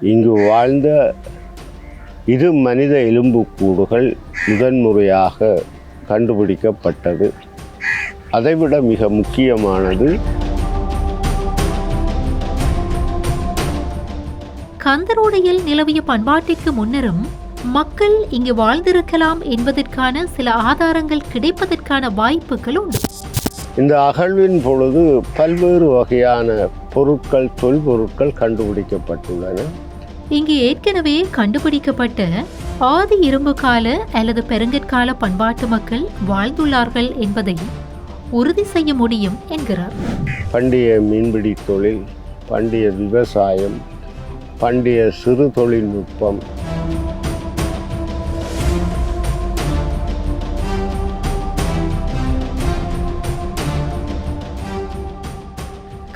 இங்கு வாழ்ந்த இரு மனித எலும்புக்கூடுகள் முதன்முறையாக கண்டுபிடிக்கப்பட்டது. அதைவிட மிக முக்கியமானது கந்தரோடையில் நிலவிய பண்பாட்டிற்கு முன்னரும் மக்கள் இங்கு வாழ்ந்திருக்கலாம் என்பதற்கான சில ஆதாரங்கள் கிடைப்பதற்கான வாய்ப்புகள் உண்டு. இந்த அகழ்வின் பொழுது பல்வேறு வகையான பொருட்கள் தொல்பொருட்கள் கண்டுபிடிக்கப்பட்டுள்ளன. இங்கு ஏற்கனவே கண்டுபிடிக்கப்பட்ட ஆதி இரும்பு கால அல்லது பெருங்கற்கால பண்பாட்டு மக்கள் வாழ்ந்துள்ளார்கள் என்பதை உறுதி செய்ய முடியும் என்கிறார். பண்டைய மீன்பிடி தொழில் பண்டைய விவசாயம் பண்டைய சிறு தொழில்நுட்பம்.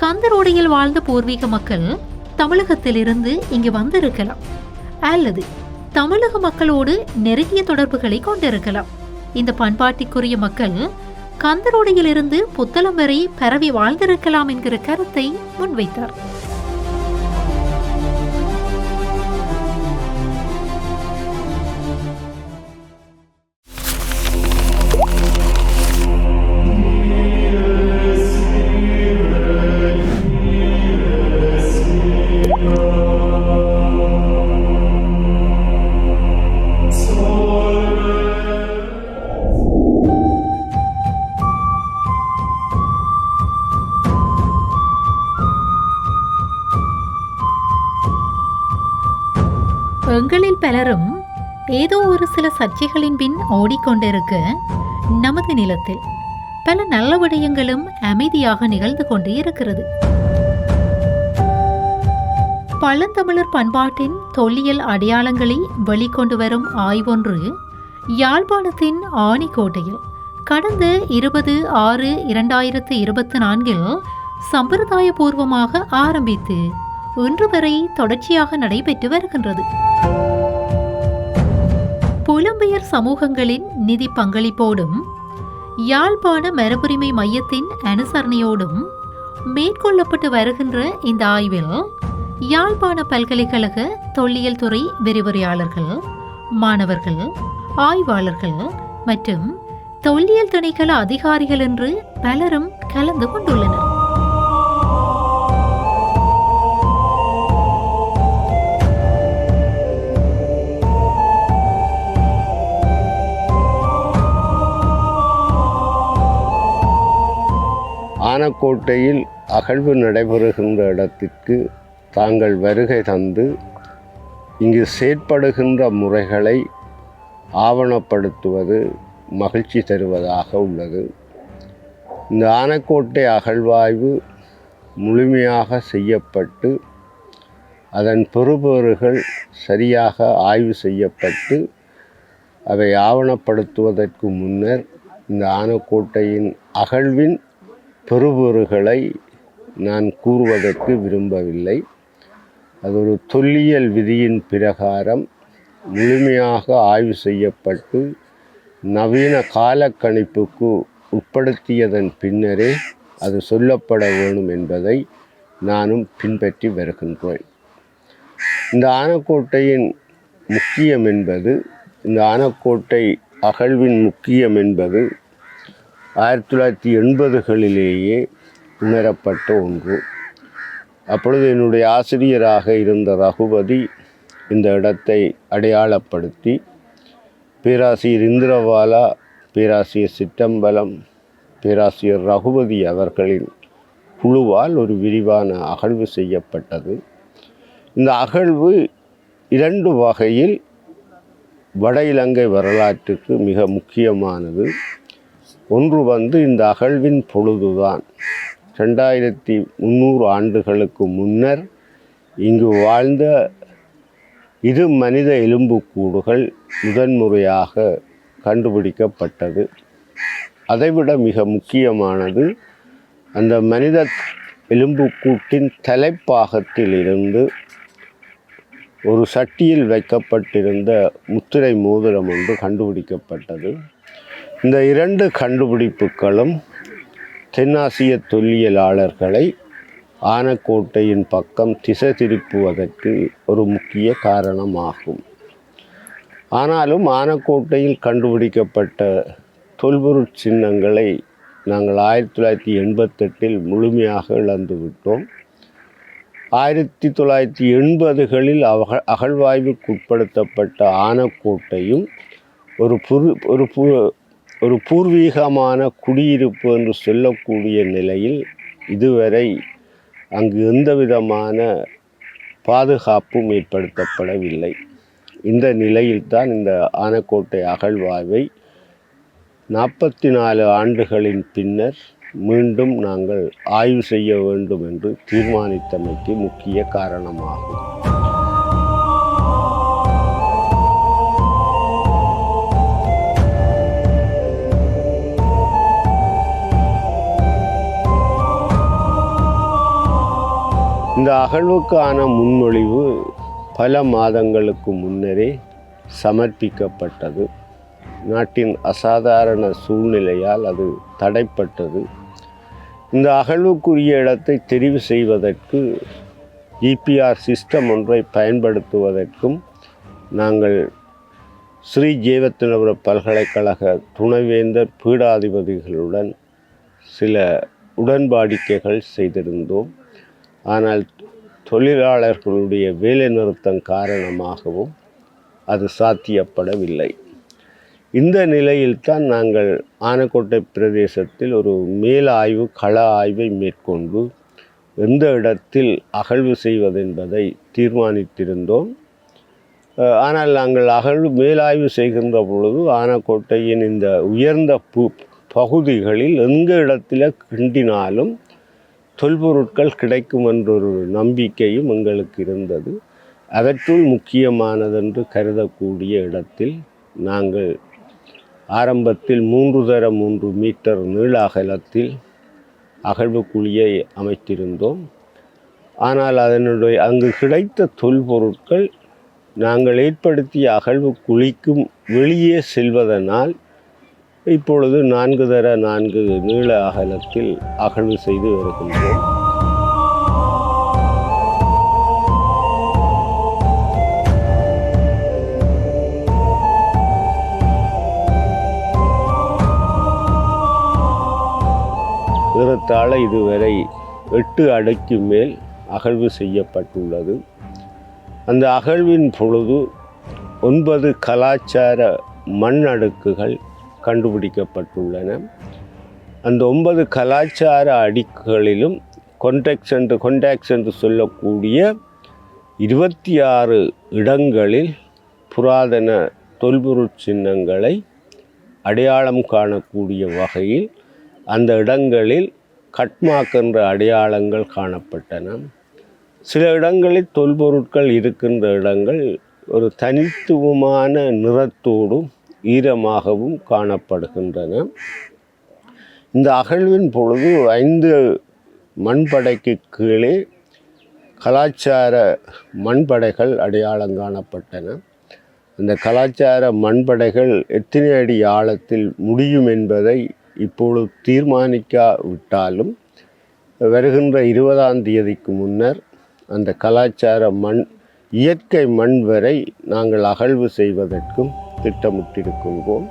கந்தரோடையில் வாழ்ந்த பூர்வீக மக்கள் தமிழகத்திலிருந்து இங்கு வந்திருக்கலாம். அல்லது தமிழக மக்களோடு நெருங்கிய தொடர்புகளை கொண்டிருக்கலாம். இந்த பண்பாட்டிற்குரிய மக்கள் கந்தரோடையிலிருந்து புத்தளம் வரை பரவி வாழ்ந்திருக்கலாம் என்கிற கருத்தை முன்வைத்தார். ஏதோ ஒரு சில சர்ச்சைகளின் பின் ஓடிக்கொண்டிருக்க. நமது நிலத்தில் பல நல்ல விடயங்களும் அமைதியாக நிகழ்ந்து கொண்டே இருக்கிறது. பழந்தமிழர் பண்பாட்டின் தொல்லியல் அடையாளங்களை வெளிக்கொண்டு வரும் ஆய்வொன்று யாழ்ப்பாணத்தின் ஆணிக்கோட்டையில் கடந்த இருபது ஆறு இரண்டாயிரத்து இருபத்தி நான்கில் சம்பிரதாயபூர்வமாக ஆரம்பித்து இன்று வரை தொடர்ச்சியாக நடைபெற்று வருகின்றது. புலம்பெயர் சமூகங்களின் நிதி பங்களிப்போடும் யாழ்ப்பாண மரபுரிமை மையத்தின் அனுசரணையோடும் மேற்கொள்ளப்பட்டு வருகின்ற இந்த ஆய்வில் யாழ்ப்பாண பல்கலைக்கழக தொல்லியல் துறை விரிவுரையாளர்கள் மாணவர்கள் ஆய்வாளர்கள் மற்றும் தொல்லியல் திணைக்கள அதிகாரிகள் என்று பலரும் கலந்து கொண்டுள்ளனர். ஆனக்கோட்டையில் அகழ்வு நடைபெறுகின்ற இடத்திற்கு தாங்கள் வருகை தந்து இங்கு செயற்படுகின்ற முறைகளை ஆவணப்படுத்துவது மகிழ்ச்சி தருவதாக உள்ளது. இந்த ஆனக்கோட்டை அகழ்வாய்வு முழுமையாக செய்யப்பட்டு அதன் பெறுபேறுகள் சரியாக ஆய்வு செய்யப்பட்டு அதை ஆவணப்படுத்துவதற்கு முன்னர் இந்த ஆனக்கோட்டையின் அகழ்வின் பெறுபொருகளை நான் கூறுவதற்கு விரும்பவில்லை. அது ஒரு தொல்லியல் விதியின் பிரகாரம் முழுமையாக ஆய்வு செய்யப்பட்டு நவீன காலக்கணிப்புக்கு உட்படுத்தியதன் பின்னரே அது சொல்லப்பட வேணும் என்பதை நானும் பின்பற்றி வருகின்றேன். இந்த ஆனக்கோட்டையின் முக்கியம் என்பது இந்த ஆனக்கோட்டை அகழ்வின் முக்கியம் என்பது ஆயிரத்தி தொள்ளாயிரத்தி எண்பதுகளிலேயே உணரப்பட்ட ஒன்று. அப்பொழுது என்னுடைய ஆசிரியராக இருந்த ரகுபதி இந்த இடத்தை அடையாளப்படுத்தி பேராசிரியர் இந்திரவாலா பேராசிரியர் சிட்டம்பலம் பேராசிரியர் ரகுபதி அவர்களின் குழுவால் ஒரு விரிவான அகழ்வு செய்யப்பட்டது. இந்த அகழ்வு இரண்டு வகையில் வட இலங்கை வரலாற்றுக்கு மிக முக்கியமானது. ஒன்று வந்து இந்த அகழ்வின் பொழுதுதான். ரெண்டாயிரத்தி முந்நூறு ஆண்டுகளுக்கு முன்னர் இங்கு வாழ்ந்த இரு மனித எலும்புக்கூடுகள் முதன்முறையாக கண்டுபிடிக்கப்பட்டது. அதைவிட மிக முக்கியமானது அந்த மனித எலும்புக்கூட்டின் தலைப்பாகத்தில் இருந்து ஒரு சட்டியில் வைக்கப்பட்டிருந்த முத்திரை மோதிரம் ஒன்று கண்டுபிடிக்கப்பட்டது. இந்த இரண்டு கண்டுபிடிப்புகளும் தென்னாசிய தொல்லியலாளர்களை ஆனக்கோட்டையின் பக்கம் திசை திருப்புவதற்கு ஒரு முக்கிய காரணமாகும். ஆனாலும் ஆனக்கோட்டையில் கண்டுபிடிக்கப்பட்ட தொல்பொருட் சின்னங்களை நாங்கள் ஆயிரத்தி தொள்ளாயிரத்தி எண்பத்தெட்டில் முழுமையாக இழந்துவிட்டோம் ஆயிரத்தி தொள்ளாயிரத்தி எண்பதுகளில் அக அகழ்வாய்வுக்குட்படுத்தப்பட்ட ஆனக்கோட்டையும் ஒரு புது ஒரு பு ஒரு பூர்வீகமான குடியிருப்பு என்று சொல்லக்கூடிய நிலையில் இதுவரை அங்கு எந்த விதமான பாதுகாப்பும் ஏற்படுத்தப்படவில்லை. இந்த நிலையில்தான் இந்த ஆனக்கோட்டை அகழ்வாய்வை நாற்பத்தி நாலு ஆண்டுகளின் பின்னர் மீண்டும் நாங்கள் ஆய்வு செய்ய வேண்டும் என்று தீர்மானித்தமைக்கு முக்கிய காரணமாகும். இந்த அகழ்வுக்கான முன்மொழிவு பல மாதங்களுக்கு முன்னரே சமர்ப்பிக்கப்பட்டது. நாட்டின் அசாதாரண சூழ்நிலையால் அது தடைப்பட்டது. இந்த அகழ்வுக்குரிய இடத்தை தெரிவு செய்வதற்கு இபிஆர் சிஸ்டம் ஒன்றை பயன்படுத்துவதற்கும் நாங்கள் ஸ்ரீ ஜீவத்தினபுர பல்கலைக்கழக துணைவேந்தர் பீடாதிபதிகளுடன் சில உடன்பாடிக்கைகள் செய்திருந்தோம். ஆனால் தொழிலாளர்களுடைய வேலை நிறுத்தம் காரணமாகவும் அது சாத்தியப்படவில்லை. இந்த நிலையில்தான் நாங்கள் ஆனக்கோட்டை பிரதேசத்தில் ஒரு மேலாய்வு கள ஆய்வை மேற்கொண்டு எந்த இடத்தில் அகழ்வு செய்வதென்பதை தீர்மானித்திருந்தோம். ஆனால் நாங்கள் அகழ்வு மேலாய்வு செய்கின்ற பொழுது ஆனக்கோட்டையின் இந்த உயர்ந்த பு பகுதிகளில் எந்த இடத்தில் கிண்டினாலும் தொல்பொருட்கள் கிடைக்கும் என்றொரு நம்பிக்கையும் எங்களுக்கு இருந்தது. அதற்குள் முக்கியமானதென்று கருதக்கூடிய இடத்தில் நாங்கள் ஆரம்பத்தில் மூன்று தர மூன்று மீட்டர் நீள அகலத்தில் அகழ்வு குழியை அமைத்திருந்தோம். ஆனால் அதனுடைய அங்கு கிடைத்த தொல்பொருட்கள் நாங்கள் ஏற்படுத்திய அகழ்வு குழிக்கும் வெளியே செல்வதனால் இப்பொழுது நான்கு தர நான்கு நீள அகலத்தில் அகழ்வு செய்து வருகின்றோம். ஏறத்தாழ இதுவரை எட்டு அடுக்கு மேல் அகழ்வு செய்யப்பட்டுள்ளது. அந்த அகழ்வின் பொழுது ஒன்பது கலாச்சார மண் அடுக்குகள் கண்டுபிடிக்கப்பட்டுள்ளன. அந்த ஒன்பது கலாச்சார அடிக்குகளிலும் கொண்டெக்ஸ் என்று கொண்டாக்ஸ் என்று சொல்லக்கூடிய இருபத்தி ஆறு இடங்களில் புராதன தொல்பொருள் சின்னங்களை அடையாளம் காணக்கூடிய வகையில் அந்த இடங்களில் கட்மாக் என்ற அடையாளங்கள் காணப்பட்டன. சில இடங்களில் தொல்பொருட்கள் இருக்கின்ற இடங்கள் ஒரு தனித்துவமான நிறத்தோடும் ஈரமாகவும் காணப்படுகின்றன. இந்த அகழ்வின் பொழுது ஐந்து மண்படைக்கு கீழே கலாச்சார மண்படைகள் அடையாளம் காணப்பட்டன. அந்த கலாச்சார மண்படைகள் எத்தனை அடி ஆழத்தில் முடியும் என்பதை இப்பொழுது தீர்மானிக்காவிட்டாலும் வருகின்ற இருபதாம் தேதிக்கு முன்னர் அந்த கலாச்சார மண் இயற்கை மண் வரை நாங்கள் அகழ்வு செய்வதற்கும் திட்டமிட்டிருக்கின்றோம்.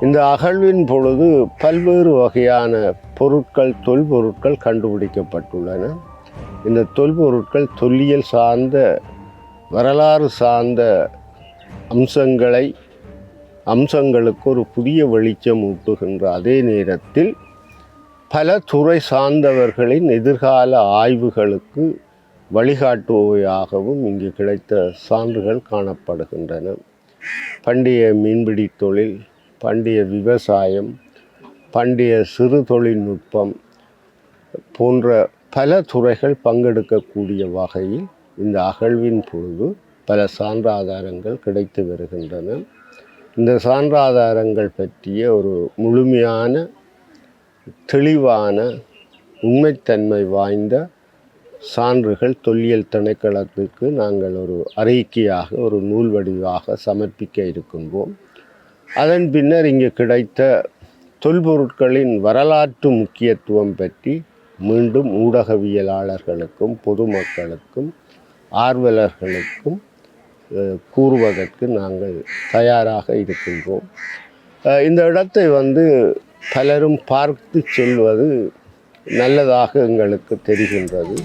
இந்த அகழ்வின் பொழுது பல்வேறு வகையான பொருட்கள் தொல்பொருட்கள் கண்டுபிடிக்கப்பட்டுள்ளன. இந்த தொல்பொருட்கள் தொல்லியல் சார்ந்த வரலாறு சார்ந்த அம்சங்களை அம்சங்களுக்கு ஒரு புதிய வெளிச்சம் ஊட்டுகின்ற அதே நேரத்தில் பல துறை சார்ந்தவர்களின் எதிர்கால ஆய்வுகளுக்கு வழிகாட்டுவையாகவும் இங்கு கிடைத்த சான்றுகள் காணப்படுகின்றன. பண்டைய மீன்பிடி தொழில் பண்டைய விவசாயம் பண்டைய சிறு தொழில்நுட்பம் போன்ற பல துறைகள் பங்கெடுக்கக்கூடிய வகையில் இந்த அகழ்வின் பொழுது பல சான்றாதாரங்கள் கிடைத்து வருகின்றன. இந்த சான்றாதாரங்கள் பற்றிய ஒரு முழுமையான தெளிவான உண்மைத்தன்மை வாய்ந்த சான்றுகள் தொல்லியல் திணைக்களத்துக்கு நாங்கள் ஒரு அறிக்கையாக ஒரு நூல் வடிவாக சமர்ப்பிக்க இருக்கின்றோம். அதன் பின்னர் இங்கு கிடைத்த தொல்பொருட்களின் வரலாற்று முக்கியத்துவம் பற்றி மீண்டும் ஊடகவியலாளர்களுக்கும் பொதுமக்களுக்கும் ஆர்வலர்களுக்கும் கூறுவதற்கு நாங்கள் தயாராக இருக்கின்றோம். இந்த இடத்தை வந்து பலரும் பார்த்து செல்வது நல்லதாக எங்களுக்கு தெரிகின்றது.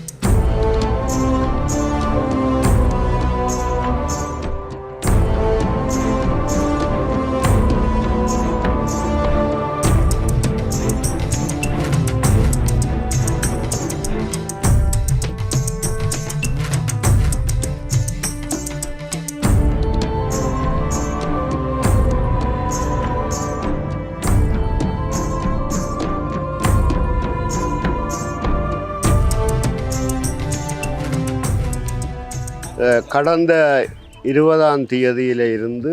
கடந்த இருபதாம் தேதியிலிருந்து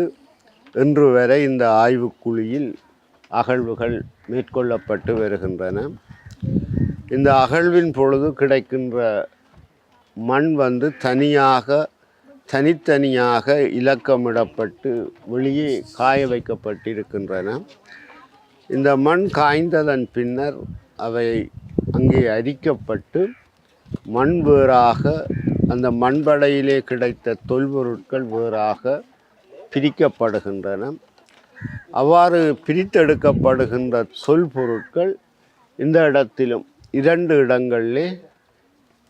இன்று வரை இந்த ஆய்வுக்குழியில் அகழ்வுகள் மேற்கொள்ளப்பட்டு வருகின்றன. இந்த அகழ்வின் பொழுது கிடைக்கின்ற மண் வந்து தனியாக தனித்தனியாக இலக்கமிடப்பட்டு வெளியே காய வைக்கப்பட்டிருக்கின்றன. இந்த மண் காய்ந்ததன் பின்னர் அவை அங்கே அரிக்கப்பட்டு மண் வேறாக அந்த மண்படையிலே கிடைத்த தொல்பொருட்கள் வேறாக பிரிக்கப்படுகின்றன. அவ்வாறு பிரித்தெடுக்கப்படுகின்ற தொல்பொருட்கள் இந்த இடத்திலும் இரண்டு இடங்களிலே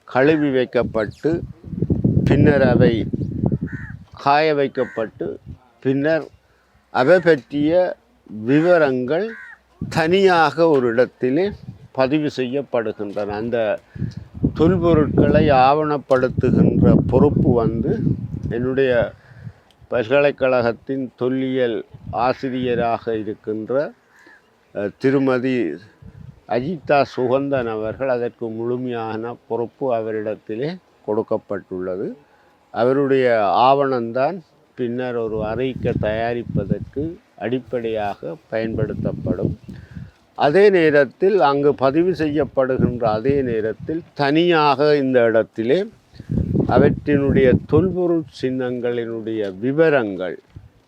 கழுவி வைக்கப்பட்டு பின்னர் அவை காய வைக்கப்பட்டு பின்னர் அவை பற்றிய விவரங்கள் தனியாக ஒரு இடத்திலே பதிவு செய்யப்படுகின்றன. அந்த தொல்பொருட்களை ஆவணப்படுத்துகின்ற பொறுப்பு வந்து என்னுடைய பல்கலைக்கழகத்தின் தொல்லியல் ஆசிரியராக இருக்கின்ற திருமதி அஜிதா சுகந்தன் அவர்கள் அதற்கு முழுமையான பொறுப்பு அவரிடத்திலே கொடுக்கப்பட்டுள்ளது. அவருடைய ஆவணம்தான் பின்னர் ஒரு அறிக்கை தயாரிப்பதற்கு அடிப்படையாக பயன்படுத்தப்படும். அதே நேரத்தில் அங்கு பதிவு செய்யப்படுகின்ற அதே நேரத்தில் தனியாக இந்த இடத்திலே அவற்றினுடைய தொல்பொருள் சின்னங்களினுடைய விவரங்கள்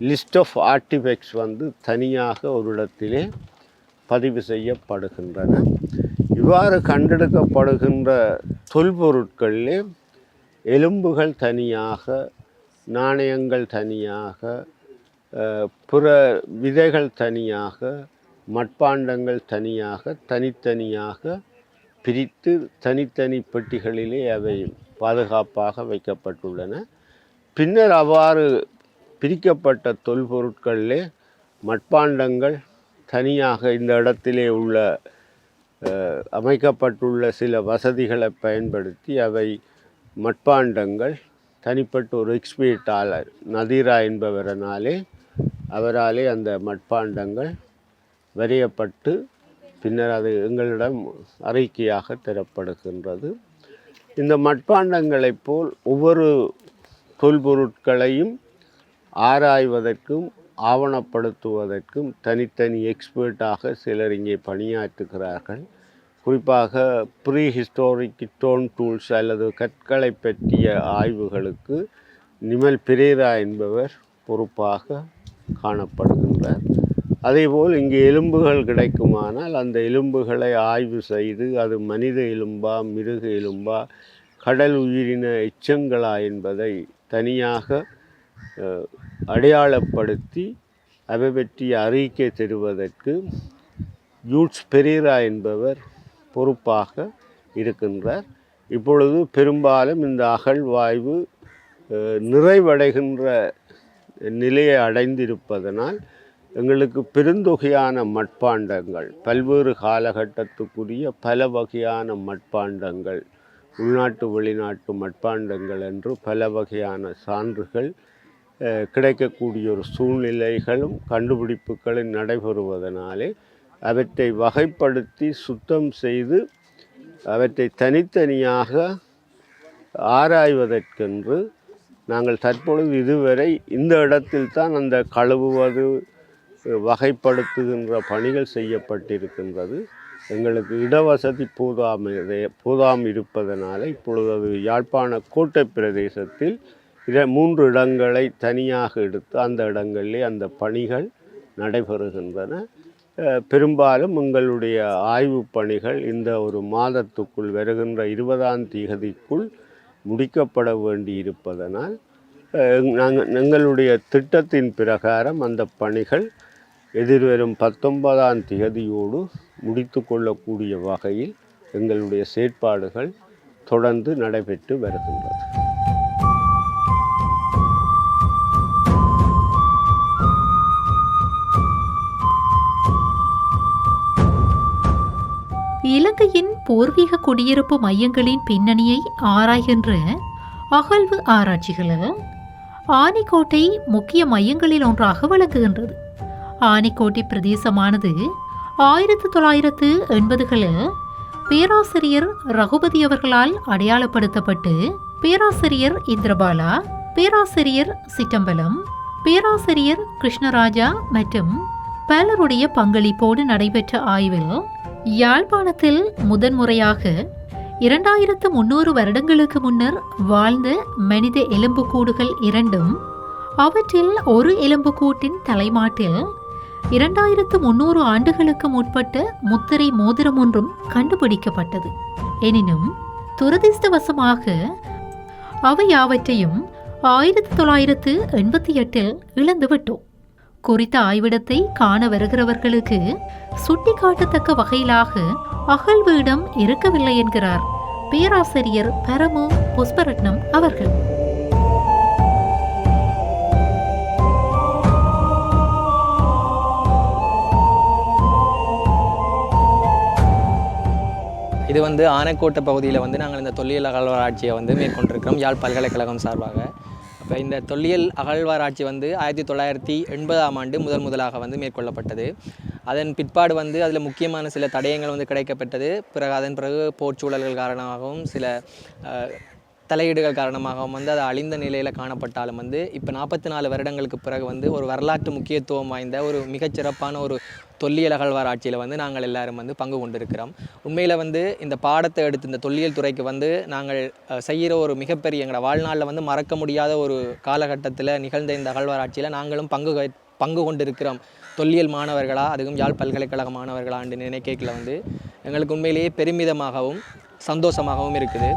லிஸ்ட் ஆஃப் ஆர்டிஃபெக்ட்ஸ் வந்து தனியாக ஒரு இடத்திலே பதிவு செய்யப்படுகின்றன. இவ்வாறு கண்டெடுக்கப்படுகின்ற தொல்பொருட்களிலே எலும்புகள் தனியாக நாணயங்கள் தனியாக பிற விதைகள் தனியாக மட்பாண்டங்கள் தனியாக தனித்தனியாக பிரித்து தனித்தனி பெட்டிகளிலே அவை பாதுகாப்பாக வைக்கப்பட்டுள்ளன. பின்னர் அவ்வாறு பிரிக்கப்பட்ட தொல்பொருட்களிலே மட்பாண்டங்கள் தனியாக இந்த இடத்திலே உள்ள அமைக்கப்பட்டுள்ள சில வசதிகளை பயன்படுத்தி அவை மட்பாண்டங்கள் தனிப்பட்ட ஒரு எக்ஸ்பீட்டாளர் நதீரா என்பவரனாலே அவராலே அந்த மட்பாண்டங்கள் வரையப்பட்டு பின்னர் அது எங்களிடம் அறிக்கையாக தரப்படுகின்றது. இந்த மட்பாண்டங்களைப் போல் ஒவ்வொரு தொல்பொருட்களையும் ஆராய்வதற்கும் ஆவணப்படுத்துவதற்கும் தனித்தனி எக்ஸ்பர்ட்டாக சிலர் இங்கே பணியாற்றுகிறார்கள். குறிப்பாக ப்ரீ ஹிஸ்டாரிக் டோன் டூல்ஸ் அல்லது கற்களை பற்றிய ஆய்வுகளுக்கு நிமல் பிரேரா என்பவர் பொறுப்பாக காணப்படுகின்றார். அதேபோல் இங்கே எலும்புகள் கிடைக்குமானால் அந்த எலும்புகளை ஆய்வு செய்து அது மனித எலும்பா மிருக எலும்பா கடல் உயிரின எச்சங்களா என்பதை தனியாக அடையாளப்படுத்தி அவை பற்றி அறிக்கை தருவதற்கு யூட்ஸ் பெரீரா என்பவர் பொறுப்பாக இருக்கின்றார். இப்பொழுது பெரும்பாலும் இந்த அகழ்வாய்வு நிறைவடைகின்ற நிலையை அடைந்திருப்பதனால் எங்களுக்கு பெருந்தொகையான மட்பாண்டங்கள் பல்வேறு காலகட்டத்துக்குரிய பல வகையான மட்பாண்டங்கள் உள்நாட்டு வெளிநாட்டு மட்பாண்டங்கள் என்று பல வகையான சான்றுகள் கிடைக்கக்கூடிய ஒரு சூழ்நிலைகளும் கண்டுபிடிப்புகளும் நடைபெறுவதனாலே அவற்றை வகைப்படுத்தி சுத்தம் செய்து அவற்றை தனித்தனியாக ஆராய்வதற்கென்று நாங்கள் தற்பொழுது இதுவரை இந்த இடத்தில் தான் அந்த கழுவுவது வகைப்படுத்துகின்ற பணிகள் செய்யப்பட்டிருக்கின்றது. எங்களுக்கு இடவசதி பூதாம் பூதாம் இருப்பதனால் இப்பொழுது அது யாழ்ப்பாண கோட்டை பிரதேசத்தில் இர மூன்று இடங்களை தனியாக எடுத்து அந்த இடங்களிலே அந்த பணிகள் நடைபெறுகின்றன. பெரும்பாலும் உங்களுடைய ஆய்வு பணிகள் இந்த ஒரு மாதத்துக்குள் வருகின்ற இருபதாம் தேதிக்குள் முடிக்கப்பட வேண்டி இருப்பதனால் நாங்கள் எங்களுடைய திட்டத்தின் பிரகாரம் அந்த பணிகள் எதிர்வரும் பத்தொன்பதாம் திகதியோடு முடித்து கொள்ளக்கூடிய வகையில் எங்களுடைய செயற்பாடுகள் தொடர்ந்து நடைபெற்று வருகின்றது. இலங்கையின் பூர்வீக குடியிருப்பு மையங்களின் பின்னணியை ஆராய்கின்ற அகழ்வு ஆராய்ச்சிகளை ஆனைக்கோட்டை முக்கிய மையங்களில் ஒன்றாக விளங்குகின்றது. ஆனைக்கோட்டை பிரதேசமானது ஆயிரத்து தொள்ளாயிரத்து எண்பதுகளில் பேராசிரியர் ரகுபதி அவர்களால் அடையாளப்படுத்தப்பட்டு பேராசிரியர் இந்திரபாலா பேராசிரியர் சிட்டம்பலம் பேராசிரியர் கிருஷ்ணராஜா மற்றும் பலருடைய பங்களிப்போடு நடைபெற்ற ஆய்வில் யாழ்ப்பாணத்தில் முதன்முறையாக இரண்டாயிரத்து முன்னூறு வருடங்களுக்கு முன்னர் வாழ்ந்த மனித எலும்புக்கூடுகள் இரண்டும் அவற்றில் ஒரு எலும்புக்கூட்டின் தலைமாட்டில் இரண்டாயிரத்து முன்னூறு ஆண்டுகளுக்கு முற்பட்ட முத்திரை மோதிரம் ஒன்றும் கண்டுபிடிக்கப்பட்டது. எனினும் துரதிர்ஷ்டவசமாக அவை யாவற்றையும் ஆயிரத்தி தொள்ளாயிரத்து எண்பத்தி எட்டில் இழந்துவிட்டோம். குறித்த ஆய்விடத்தை காண வருகிறவர்களுக்கு சுட்டிக்காட்டத்தக்க வகையிலாக அகழ்வீடம் இருக்கவில்லை என்கிறார் பேராசிரியர் பரமு புஷ்பரட்னம் அவர்கள். இது வந்து ஆனைக்கோட்டை பகுதியில் வந்து நாங்கள் இந்த தொல்லியல் அகழ்வாராய்ச்சியை வந்து மேற்கொண்டிருக்கிறோம். யாழ் பல்கலைக்கழகம் சார்பாக. இப்போ இந்த தொல்லியல் அகழ்வாராய்ச்சி வந்து ஆயிரத்தி தொள்ளாயிரத்தி எண்பதாம் ஆண்டு முதல் முதலாக வந்து மேற்கொள்ளப்பட்டது. அதன் பிற்பாடு வந்து அதில் முக்கியமான சில தடயங்கள் வந்து கிடைக்கப்பட்டது. பிறகு அதன் பிறகு போர்ச்சூழல்கள் காரணமாகவும் சில தலையீடுகள் காரணமாகவும் வந்து அது அழிந்த நிலையில் காணப்பட்டாலும் வந்து இப்போ நாற்பத்தி நாலு வருடங்களுக்கு பிறகு வந்து ஒரு வரலாற்று முக்கியத்துவம் வாய்ந்த ஒரு மிகச்சிறப்பான ஒரு தொல்லியல் அகழ்வாராய்ச்சியில் வந்து நாங்கள் எல்லாரும் வந்து பங்கு கொண்டிருக்கிறோம். உண்மையில் வந்து இந்த பாடத்தை எடுத்து இந்த தொல்லியல் துறைக்கு வந்து நாங்கள் செய்கிற ஒரு மிகப்பெரிய எங்களோட வாழ்நாளில் வந்து மறக்க முடியாத ஒரு காலகட்டத்தில் நிகழ்ந்த இந்த அகழ்வாராய்ச்சியில் நாங்களும் பங்கு பங்கு கொண்டிருக்கிறோம். தொல்லியல் மாணவர்களா அதுவும் யாழ் பல்கலைக்கழக மாணவர்களாண்டு நினைக்கல வந்து எங்களுக்கு உண்மையிலேயே பெருமிதமாகவும் சந்தோஷமாகவும் இருக்குது.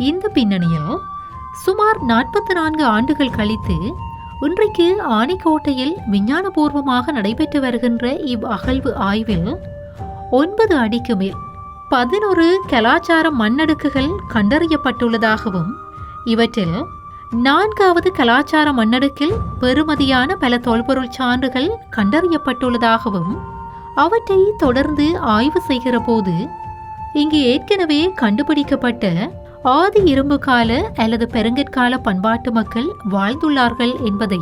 இந்த பின்னணியில் சுமார் நாற்பத்தி நான்கு ஆண்டுகள் கழித்து இன்றைக்கு ஆனைக்கோட்டையில் விஞ்ஞானபூர்வமாக நடைபெற்று வருகின்ற இவ் அகழ்வு ஆய்வில் ஒன்பது அடிக்கு மேல் பதினொரு கலாச்சார மண்ணடுக்குகள் கண்டறியப்பட்டுள்ளதாகவும் இவற்றில் நான்காவது கலாச்சார மண்ணடுக்கில் பெறுமதியான பல தொல்பொருள் சான்றுகள் கண்டறியப்பட்டுள்ளதாகவும் அவற்றை தொடர்ந்து ஆய்வு செய்கிற போது இங்கு ஏற்கனவே கண்டுபிடிக்கப்பட்ட ஆதி இரும்பு கால அல்லது பெருங்கற்கால பண்பாட்டு மக்கள் வாழ்ந்துள்ளார்கள் என்பதை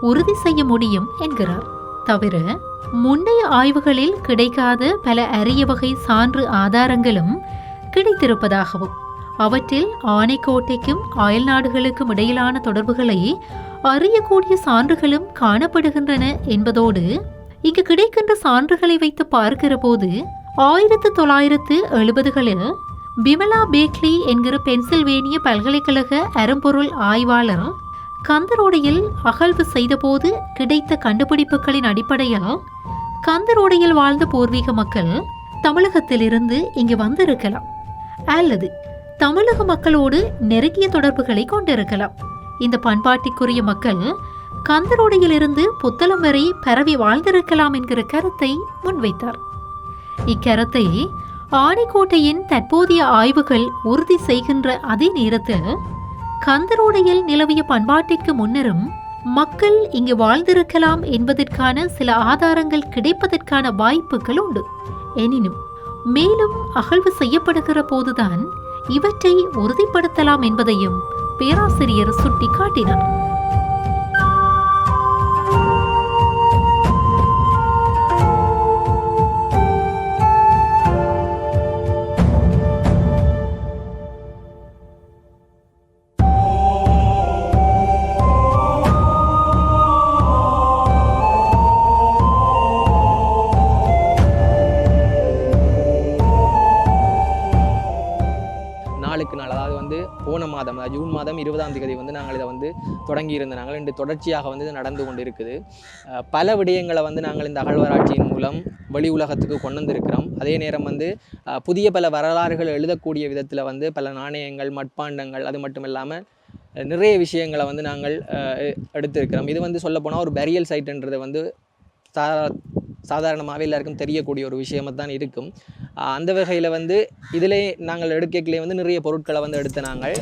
உறுதி செய்ய முடியும் என்கிறார். தவிர முன்னைய ஆய்வுகளில் கிடைக்காத பல அரிய வகை சான்று ஆதாரங்களும் கிடைத்திருப்பதாகவும் அவற்றில் ஆனைக்கோட்டைக்கும் அயல் நாடுகளுக்கும் இடையிலான தொடர்புகளை அறியக்கூடிய சான்றுகளும் காணப்படுகின்றன என்பதோடு இங்கு கிடைக்கின்ற சான்றுகளை வைத்து பார்க்கிற போது ஆயிரத்து தொள்ளாயிரத்து எழுபதுகளில் பிமலா பேக்லி என்கிற பென்சில்வேனிய பல்கலைக்கழக அரும்பொருள் ஆய்வாளர் கந்தரோடையில் அகழ்வு செய்தபோது கிடைத்த கண்டுபிடிப்புகளின் அடிப்படையில் கந்தரோடையில் வாழ்ந்த பூர்வீக மக்கள் தமிழகத்திலிருந்து இங்கு வந்திருக்கலாம் அல்லது தமிழக மக்களோடு நெருங்கிய தொடர்புகளை கொண்டிருக்கலாம். இந்த பண்பாட்டிற்குரிய மக்கள் கந்தரோடையிலிருந்து புத்தளம் வரை பரவி வாழ்ந்திருக்கலாம் என்கிற கருத்தை முன்வைத்தார். இக்கருத்தை ஆணிக்கோட்டையின் தற்போதைய ஆய்வுகள் உறுதி செய்கின்ற அதே நேரத்தில் கந்தரோடையில் நிலவிய பண்பாட்டிற்கு முன்னரும் மக்கள் இங்கு வாழ்ந்திருக்கலாம் என்பதற்கான சில ஆதாரங்கள் கிடைப்பதற்கான வாய்ப்புகள் உண்டு. எனினும் மேலும் அகழ்வு செய்யப்படுகிற போதுதான் இவற்றை உறுதிப்படுத்தலாம் என்பதையும் பேராசிரியர் சுட்டிக்காட்டினார். ஜூன் மாதம் இருபதாம் தேதி வந்து நாங்கள் இதை வந்து தொடங்கி இருந்த நாங்கள் இன்று தொடர்ச்சியாக வந்து இது நடந்து கொண்டு இருக்குது பல விடயங்களை வந்து நாங்கள் இந்த அகழ்வாராய்ச்சியின் மூலம் வெளி உலகத்துக்கு கொண்டு வந்திருக்கிறோம். அதே நேரம் வந்து புதிய பல வரலாறுகள் எழுதக்கூடிய விதத்தில் வந்து பல நாணயங்கள் மட்பாண்டங்கள் அது மட்டும் இல்லாமல் நிறைய விஷயங்களை வந்து நாங்கள் எடுத்திருக்கிறோம். இது வந்து சொல்லப்போனால் ஒரு பெரியல் சைட்டுன்றது வந்து சா சாதாரணமாகவே எல்லாருக்கும் தெரியக்கூடிய ஒரு விஷயமாக தான் இருக்கும் அந்த வகையில் வந்து இதிலே நாங்கள் எடுக்கலே வந்து நிறைய பொருட்களை வந்து எடுத்து நாங்கள்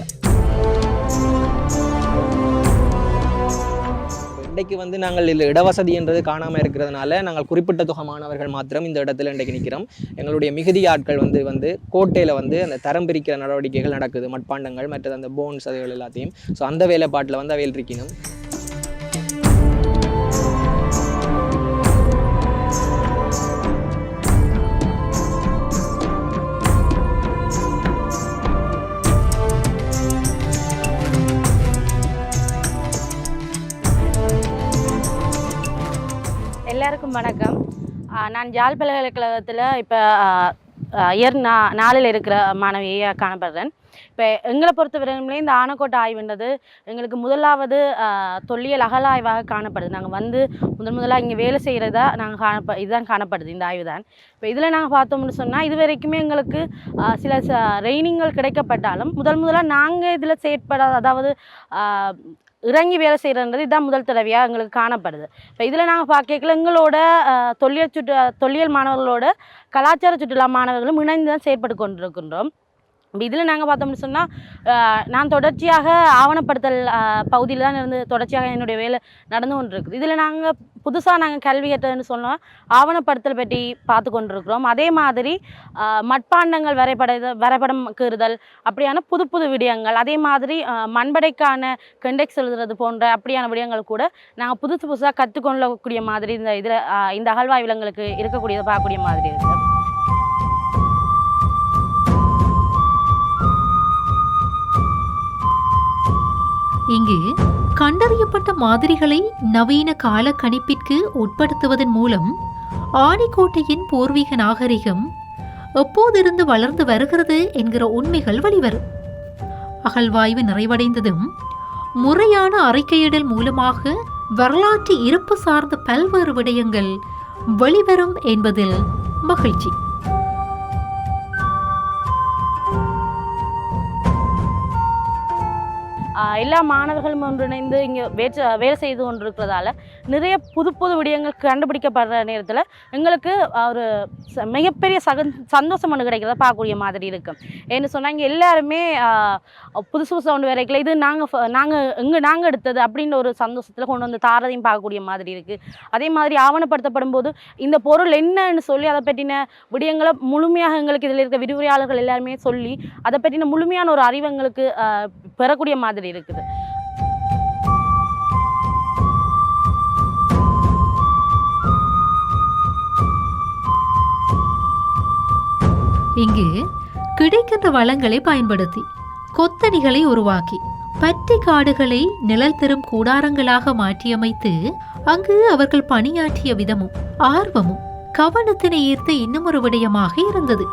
இன்றைக்கு வந்து நாங்கள் இதில் இடவசதின்றது காணாமல் இருக்கிறதுனால நாங்கள் குறிப்பிட்ட தொகை மாணவர்கள் மாத்திரம் இந்த இடத்துல இன்றைக்கு நிற்கிறோம். எங்களுடைய மிகுதி ஆட்கள் வந்து வந்து கோட்டையில் வந்து அந்த தரம் பிரிக்கிற நடவடிக்கைகள் நடக்குது. மட்பாண்டங்கள் மற்றது அந்த போன்ஸ் அதுகள் எல்லாத்தையும். ஸோ அந்த வேலைப்பாட்டில் வந்து அவையில் இருக்கணும். எல்லாருக்கும் வணக்கம். நான் யாழ் பல்கலைக்கழகத்தில் இப்போ இயர் நா நாளில் இருக்கிற மாணவியாக காணப்படுறேன். இப்போ எங்களை பொறுத்தவரையிலே இந்த ஆனக்கோட்டை ஆய்வுன்றது எங்களுக்கு முதலாவது தொல்லியல் அகலாய்வாக காணப்படுது. நாங்கள் வந்து முதன் முதலாக இங்கே வேலை செய்கிறதா நாங்கள் காணப்ப இதுதான் காணப்படுது இந்த ஆய்வு தான் இப்போ இதில் நாங்கள் பார்த்தோம்னு சொன்னால் இது வரைக்குமே எங்களுக்கு சில ச ரெய்னிங்கள் கிடைக்கப்பட்டாலும் முதல் முதலாக நாங்கள் இதில் செயற்படாத அதாவது இறங்கி வேலை செய்கிறன்றது இதுதான் முதல் தடவையாக எங்களுக்கு காணப்படுது. இப்போ இதில் நாங்கள் பார்க்கல எங்களோட தொல்லியல் சுற்று தொல்லியல் மாணவர்களோட கலாச்சார சுற்றுலா மாணவர்களும் இணைந்து தான் செயற்பட்டு கொண்டிருக்கின்றோம். இப்போ இதில் நாங்கள் பார்த்தோம்னு சொன்னால் நான் தொடர்ச்சியாக ஆவணப்படுத்தல் பகுதியில் தான் இருந்து தொடர்ச்சியாக என்னுடைய வேலை நடந்து கொண்டிருக்குது. இதில் நாங்கள் புதுசாக நாங்கள் கல்வி கற்றதுன்னு சொன்னால் ஆவணப்படுத்தல் பற்றி பார்த்து கொண்டிருக்கிறோம். அதே மாதிரி மட்பாண்டங்கள் வரைபட வரைபடம் கீறுதல் அப்படியான புது புது விடயங்கள் அதே மாதிரி மண்படைக்கான கெண்டெக்ஸ் எழுதுறது போன்ற அப்படியான விடயங்கள் கூட நாங்கள் புதுசு புதுசாக கற்றுக்கொள்ளக்கூடிய மாதிரி இந்த இதில் இந்த அகழ்வாய்விலங்களுக்கு இருக்கக்கூடியதை பார்க்கக்கூடிய மாதிரி இருக்குது இங்கு கண்டறியப்பட்ட மாதிரிகளை நவீன கால கணிப்பிற்கு உட்படுத்துவதன் மூலம் ஆணிக்கோட்டையின் பூர்வீக நாகரிகம் எப்போதிருந்து வளர்ந்து வருகிறது என்கிற உண்மைகள் வெளிவரும். அகழ்வாய்வு நிறைவடைந்ததும் முறையான அறிக்கையிடல் மூலமாக வரலாற்று இருப்பு சார்ந்த பல்வேறு விடயங்கள் வெளிவரும் என்பதில் மகிழ்ச்சி. எல்லா மாணவர்களும் ஒன்றிணைந்து இங்கே வேற்று வேலை செய்து கொண்டிருக்கிறதால நிறைய புது புது விடயங்கள் கண்டுபிடிக்கப்படுற நேரத்தில் எங்களுக்கு ஒரு ச- மிகப்பெரிய சக சந்தோஷம் ஒன்று கிடைக்கிறத பார்க்கக்கூடிய மாதிரி இருக்கும் ஏன்னு சொன்னால் இங்கே எல்லாருமே புதுசு புதுசாக ஒன்று வேலைக்கல இது நாங்கள் நாங்கள் எங்கே நாங்கள் எடுத்தது அப்படின்ற ஒரு சந்தோஷத்தில் கொண்டு வந்து தாரதையும் பார்க்கக்கூடிய மாதிரி இருக்குது அதே மாதிரி ஆவணப்படுத்தப்படும் போது இந்த பொருள் என்னன்னு சொல்லி அதை பற்றின விடயங்களை முழுமையாக எங்களுக்கு இதில் இருக்க விரிவுரையாளர்கள் எல்லாருமே சொல்லி அதை பற்றின முழுமையான ஒரு அறிவு எங்களுக்கு பெறக்கூடிய மாதிரி இருக்குது. இங்கு கிடைக்கின்ற வளங்களை பயன்படுத்தி கொத்தணிகளை உருவாக்கி பற்றி காடுகளை நிழல் தரும் கூடாரங்களாக மாற்றியமைத்து அங்கு அவர்கள் பணியாற்றிய விதமும் ஆர்வமும் கவனத்தினை ஈர்த்த இன்னும் ஒரு விடயமாக இருந்தது.